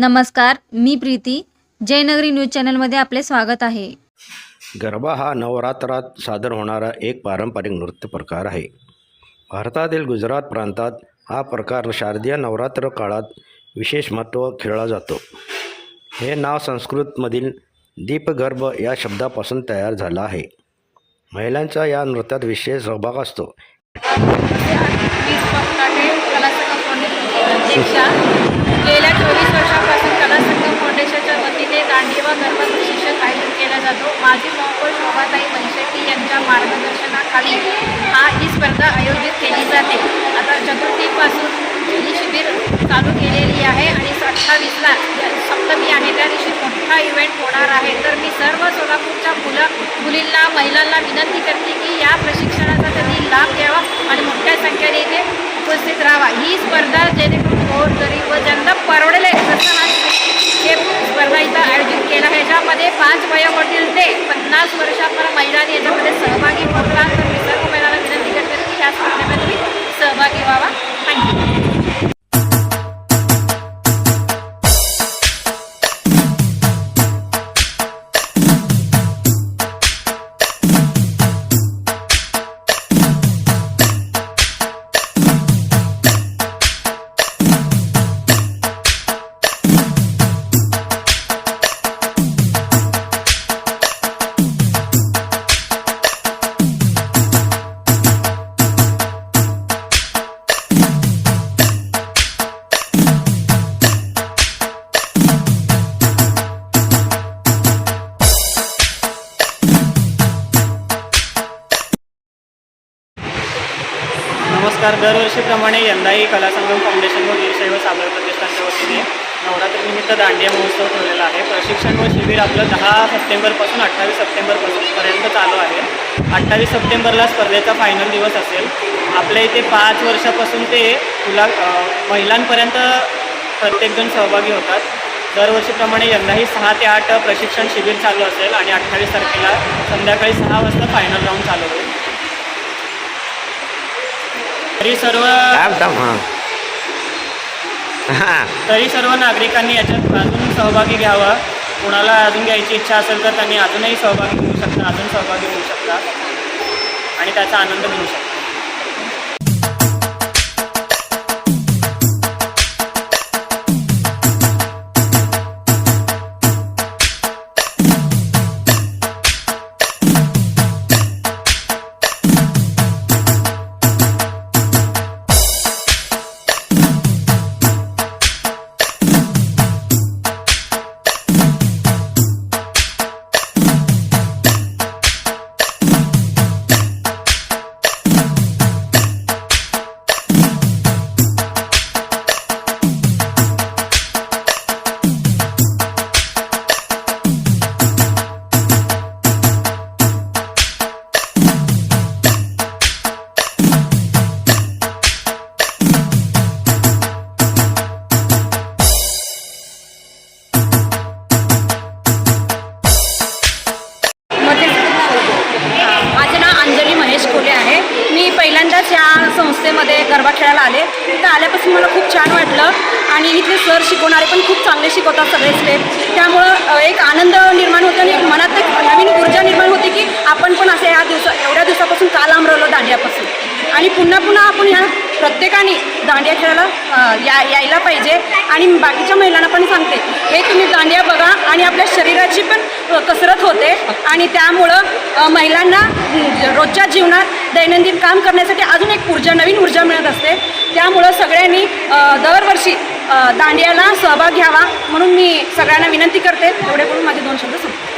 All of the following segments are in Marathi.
नमस्कार मी प्रीती. जयनगरी न्यूज चॅनलमध्ये आपले स्वागत आहे. गरबा हा नवरात्रात सादर होणारा एक पारंपरिक नृत्य प्रकार आहे. भारतातील गुजरात प्रांतात हा प्रकार शारदीय नवरात्र काळात विशेष महत्त्व खेळला जातो. हे नाव संस्कृतमधील दीपगर्भ या शब्दापासून तयार झालं आहे. महिलांचा या नृत्यात विशेष सहभाग असतो. गेल्या चोवीस वर्षापासून कलासंगम फाउंडेशनच्या वतीने दांडी व गरबा प्रशिक्षण आयोजित केला जातो. माझी महापौर शोभाताई मनशेट्टी यांच्या मार्गदर्शनाखाली हा ही स्पर्धा आयोजित केली जाते. आता चतुर्थीपासून ही शिबिर चालू केलेली आहे आणि अठ्ठावीसला सप्तमी आहे. त्या दिवशी मोठा इव्हेंट होणार आहे. तर मी सर्व सोलापूरच्या मुलं मुलींना महिलांना विनंती करते की या प्रशिक्षणाचा त्यांनी लाभ घ्यावा आणि मोठ्या संख्येने इथे उपस्थित राहावा. ही स्पर्धा जेणेकरून गोर गरीब व दरवर्षीप्रमाणे यंदाही कलासंगम फाउंडेशन व वीरशैव सागर प्रतिष्ठानच्या वतीने नवरात्रीनिमित्त दांडिया महोत्सव ठेवलेला आहे. प्रशिक्षण व शिबिर आपलं दहा सप्टेंबरपासून अठ्ठावीस सप्टेंबरपर्यंत चालू आहे. अठ्ठावीस सप्टेंबरला स्पर्धेचा फायनल दिवस असेल. आपल्या इथे पाच वर्षापासून ते तुला महिलांपर्यंत प्रत्येकजण सहभागी होतात. दरवर्षीप्रमाणे यंदाही सहा ते आठ प्रशिक्षण शिबिर चालू असेल आणि अठ्ठावीस तारखेला संध्याकाळी सहा वाजता फायनल राऊंड चालू होईल. तरी सर्व हां. हां. तरी सर्व नागरिकांनी याच्यात अजून सहभागी घ्यावा. कुणाला अजून घ्यायची इच्छा असेल तर त्यांनी अजूनही सहभागी होऊ शकता अजून सहभागी होऊ शकता. आणि त्याचा आनंद घेऊ शकता. सगळे स्टेप त्यामुळं एक आनंद निर्माण होतो आणि एक मनात एक नवीन ऊर्जा निर्माण होते की आपण पण असे ह्या दिवसा एवढ्या दिवसापासून काल लांब दांडियापासून. आणि पुन्हा पुन्हा आपण ह्या प्रत्येकाने दांडिया खेळायला या यायला पाहिजे. आणि बाकीच्या महिलांना पण सांगते हे तुम्ही दांडिया बघा आणि आपल्या शरीराची पण कसरत होते. आणि त्यामुळं महिलांना रोजच्या जीवनात दैनंदिन काम करण्यासाठी अजून एक ऊर्जा नवीन ऊर्जा मिळत असते. त्यामुळं सगळ्यांनी दरवर्षी दांडियाला सहभाग घ्यावा म्हणून मी सगळ्यांना विनंती करते. एवढे करून माझे दोन शब्द संपले.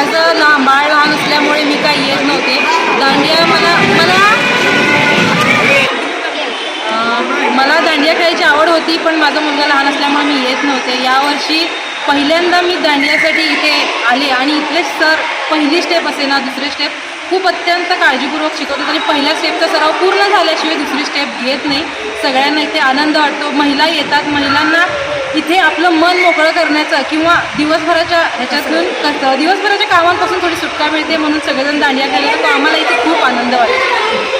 माझं ना बाळ लहान असल्यामुळे मी काही येत नव्हते. दांडिया मला मला मला दांडिया खायची आवड होती पण माझा मुलगा लहान असल्यामुळे मी येत नव्हते. यावर्षी पहिल्यांदा मी दांडियासाठी इथे आले आणि इथले सर पहिली स्टेप असे ना दुसरी स्टेप खूप अत्यंत काळजीपूर्वक शिकवतात आणि पहिल्या स्टेपचा सराव पूर्ण झाल्याशिवाय दुसरी स्टेप घेत नाही. सगळ्यांना इथे आनंद वाटतो. महिला येतात. महिलांना इथे आपलं मन मोकळं करण्याचं किंवा दिवसभराच्या ह्याच्यातून कसं दिवसभराच्या कामांपासून थोडी सुटका मिळते म्हणून सगळेजण दांडिया खेळले तर आम्हाला इथे खूप आनंद वाटतो.